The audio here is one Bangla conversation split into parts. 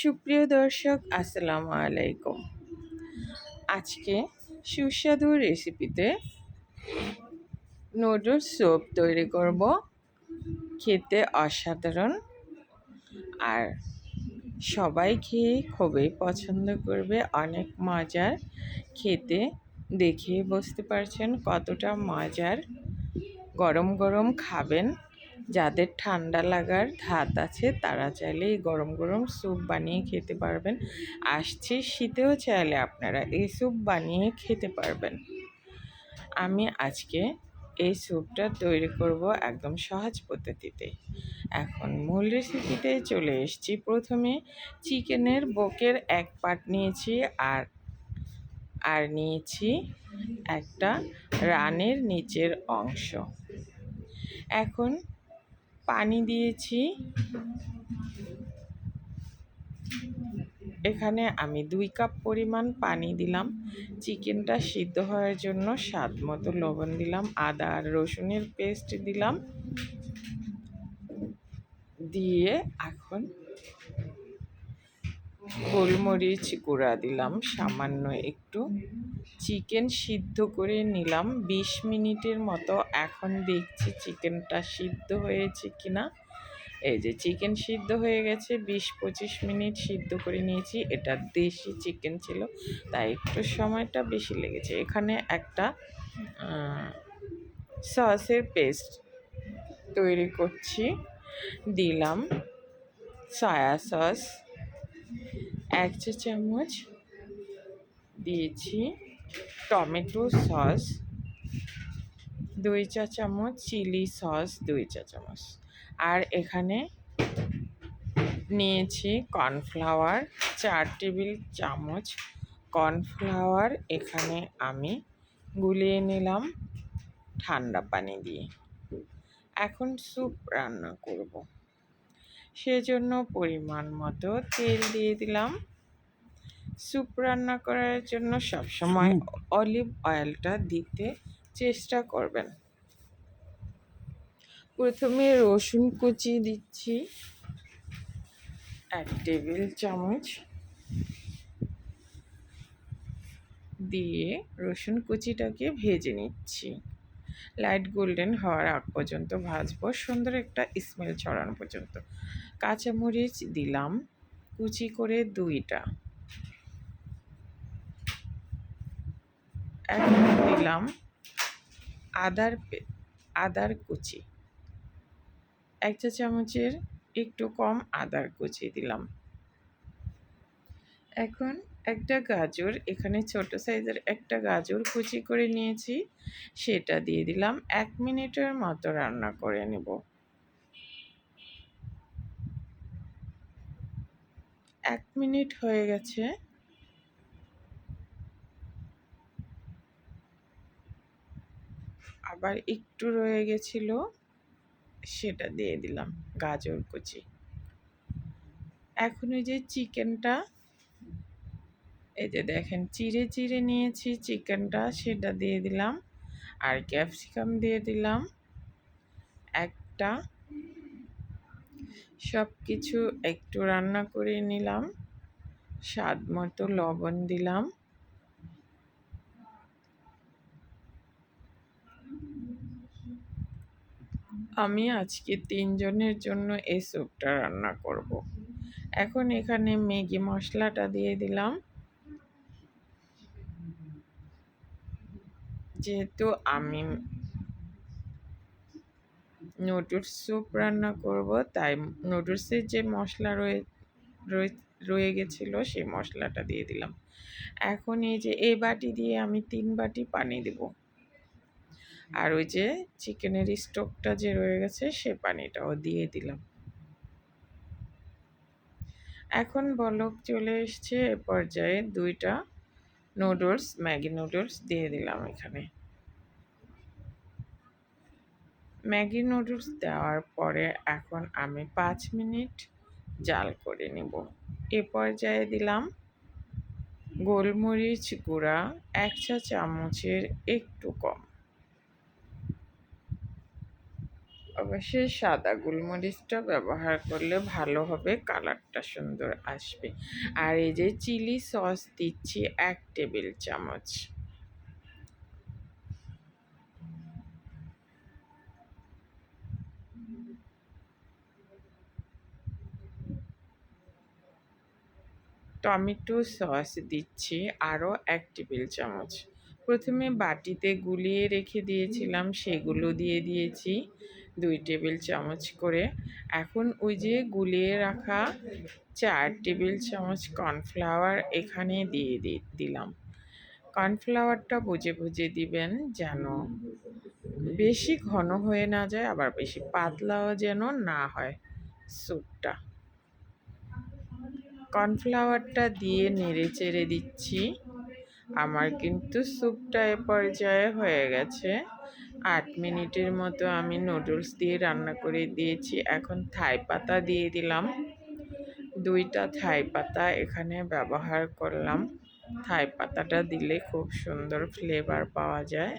সুপ্রিয় দর্শক, আসসালামু আলাইকুম। আজকে সুস্বাদু রেসিপিতে নুডলস স্যুপ তৈরি করব। খেতে অসাধারণ আর সবাই খেয়ে খুবই পছন্দ করবে। অনেক মজার খেতে, দেখে বুঝতে পারছেন কতটা মজার। গরম গরম খাবেন। যাদের ঠান্ডা লাগার ধাত আছে, তারা চাইলে এই গরম গরম স্যুপ বানিয়ে খেতে পারবেন। আসছে, শীতেও চাইলে আপনারা এই স্যুপ বানিয়ে খেতে পারবেন। আমি আজকে এই স্যুপটা তৈরি করব একদম সহজ পদ্ধতিতে। এখন মূল রেসিপিতে চলে এসেছি। প্রথমে চিকেনের বকের এক পাট নিয়েছি আর আর নিয়েছি একটা রানের নিচের অংশ। এখন পানি দিয়েছি। এখানে আমি দুই কাপ পরিমাণ পানি দিলাম। চিকেনটা সিদ্ধ হওয়ার জন্য স্বাদ মতো লবণ দিলাম, আদা আর রসুনের পেস্ট দিলাম। দিয়ে এখন গোলমরিচ গুঁড়া দিলাম, সামান্য একটু। চিকেন সিদ্ধ করে নিলাম। বিশ মিনিটের মতো এখন দেখছি চিকেনটা সিদ্ধ হয়েছে কিনা। এই যে চিকেন সিদ্ধ হয়ে গেছে, বিশ পঁচিশ মিনিট সিদ্ধ করে নিয়েছি। এটা দেশি চিকেন ছিল, তাই একটু সময়টা বেশি লেগেছে। এখানে একটা সসের পেস্ট তৈরি করছি। দিলাম, সয়া সস। এক চা চামচ দিয়েছি টমেটো সস, দুই চা চামচ চিলি সস, দুই চা চামচ। আর এখানে নিয়েছি কর্নফ্লাওয়ার, চার টেবিল চামচ কর্নফ্লাওয়ার। এখানে আমি গুলিয়ে নিলাম ঠান্ডা পানি দিয়ে। এখন স্যুপ রান্না করব। সেজন্য পরিমাণ মতো তেল দিয়ে দিলাম। স্যুপ রান্না করার জন্য সবসময় অলিভ অয়েলটা দিতে চেষ্টা করবেন। প্রথমে রসুন কুচি দিচ্ছি। এক টেবিল চামচ। দিয়ে রসুন কুচিটাকে ভেজে নিচ্ছি। লাইট গোল্ডেন হওয়ার আগ পর্যন্ত ভাজবো। সুন্দর একটা স্মেল ছড়ানো পর্যন্ত। কাঁচামরিচ দিলাম, কুচি করে দুইটা। দিলাম, আদার আদার কুচি। এক চা চামচের একটু কম আদার কুচি দিলাম। এখন একটা গাজর, এখানে ছোট সাইজের একটা গাজর কুচি করে নিয়েছি। সেটা দিয়ে দিলাম, এক মিনিটের মতো রান্না করে নেব। এক মিনিট হয়ে গেছে। আবার একটু রয়ে গেছিল, সেটা দিয়ে দিলাম গাজর কুচি। এখন ওই যে চিকেনটা এই যে দেখেন, চিড়ে চিড়ে নিয়েছি চিকেনটা, সেটা দিয়ে দিলাম। আর ক্যাপসিকাম দিয়ে দিলাম একটা। সব কিছু একটু রান্না করে নিলাম। স্বাদ মতো লবণ দিলাম। আমি আজকে তিনজনের জন্য এই স্যুপটা রান্না করব। এখন এখানে ম্যাগি মশলাটা দিয়ে দিলাম। যেহেতু আমি নুডলস স্যুপ রান্না করব, তাই নুডলসের যে মশলা রয়ে রয়ে গেছিল, সেই মশলাটা দিয়ে দিলাম। এখন এই যে এই বাটি দিয়ে আমি তিন বাটি পানি দেব। আর ওই যে চিকেনের স্টোকটা যে রয়ে গেছে, সে পানিটাও দিয়ে দিলাম। এখন বলক চলে এসছে, এ পর্যায়ে দুইটা নুডলস ম্যাগি নুডলস দিয়ে দিলাম এখানে। ম্যাগি নুডলস দেওয়ার পরে এখন আমি পাঁচ মিনিট জাল করে নেব। এ পর্যায়ে দিলাম গোলমরিচ গুঁড়া, এক চা চামচের একটু কম। অবশ্যই সাদা গোলমরিচটা ব্যবহার করলে ভালো হবে, কালারটা সুন্দর আসবে। আর এই যে চিলি সস দিচ্ছি এক টেবিল চামচ। টমেটো সস দিচ্ছি, আরও এক টেবিল চামচ। প্রথমে বাটিতে গুলিয়ে রেখে দিয়েছিলাম, সেগুলো দিয়ে দিয়েছি দুই টেবিল চামচ করে। এখন ওই যে গুলিয়ে রাখা চার টেবিল চামচ কর্নফ্লাওয়ার এখানে দিয়ে দিলাম। কর্নফ্লাওয়ারটা বুঝে বুঝে দিবেন যেন বেশি ঘন হয়ে না যায়, আবার বেশি পাতলাও যেন না হয় স্যুপটা। কর্নফ্লাওয়ারটা দিয়ে নেড়ে চেড়ে দিচ্ছি। আমার কিন্তু স্যুপটা এ পর্যায়ে হয়ে গেছে। আট মিনিটের মতো আমি নুডলস দিয়ে রান্না করে দিয়েছি। এখন থাই পাতা দিয়ে দিলাম। দুইটা থাই পাতা এখানে ব্যবহার করলাম। থাই পাতাটা দিলে খুব সুন্দর ফ্লেভার পাওয়া যায়।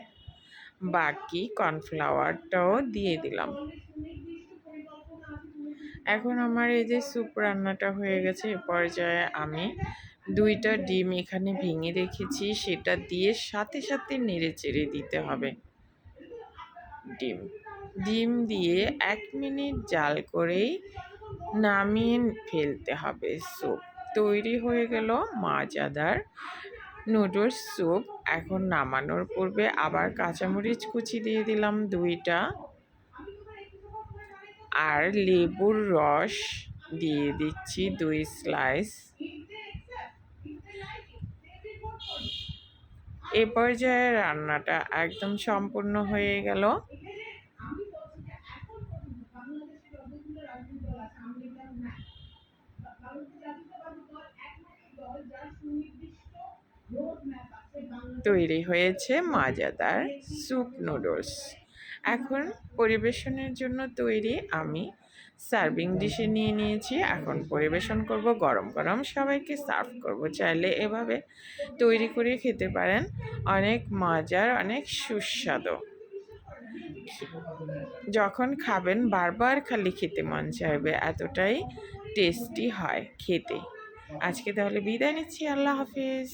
বাকি কর্নফ্লাওয়ারটাও দিয়ে দিলাম। এখন আমার এই যে স্যুপ রান্নাটা হয়ে গেছে, এ পর্যায়ে আমি দুইটা ডিম এখানে ভেঙে রেখেছি, সেটা দিয়ে সাথে সাথে নেড়ে চেড়ে দিতে হবে। ডিম ডিম দিয়ে এক মিনিট জাল করেই নামিয়ে ফেলতে হবে স্যুপ। তৈরি হয়ে গেল মাজাদার নুডলস স্যুপ। এখন নামানোর পূর্বে আবার কাঁচামরিচ কুচি দিয়ে দিলাম দুইটা। আর লেবুর রস দিয়ে দিচ্ছি দুই স্লাইস এ পর্যায়ে রান্নাটা একদম সম্পূর্ণ হয়ে গেল। তৈরি হয়েছে মাজাদার স্যুপ নুডলস এখন পরিবেশনের জন্য তৈরি আমি সার্ভিং ডিশে নিয়ে নিয়েছি। এখন পরিবেশন করব গরম গরম। সবাইকে সার্ভ করব। চাইলে এভাবে তৈরি করে খেতে পারেন। অনেক মজার, অনেক সুস্বাদু। যখন খাবেন, বারবার খালি খেতে মন চাইবে। এতটাই টেস্টি হয় খেতে। আজকে তাহলে বিদায় নিচ্ছি। আল্লাহ হাফিজ।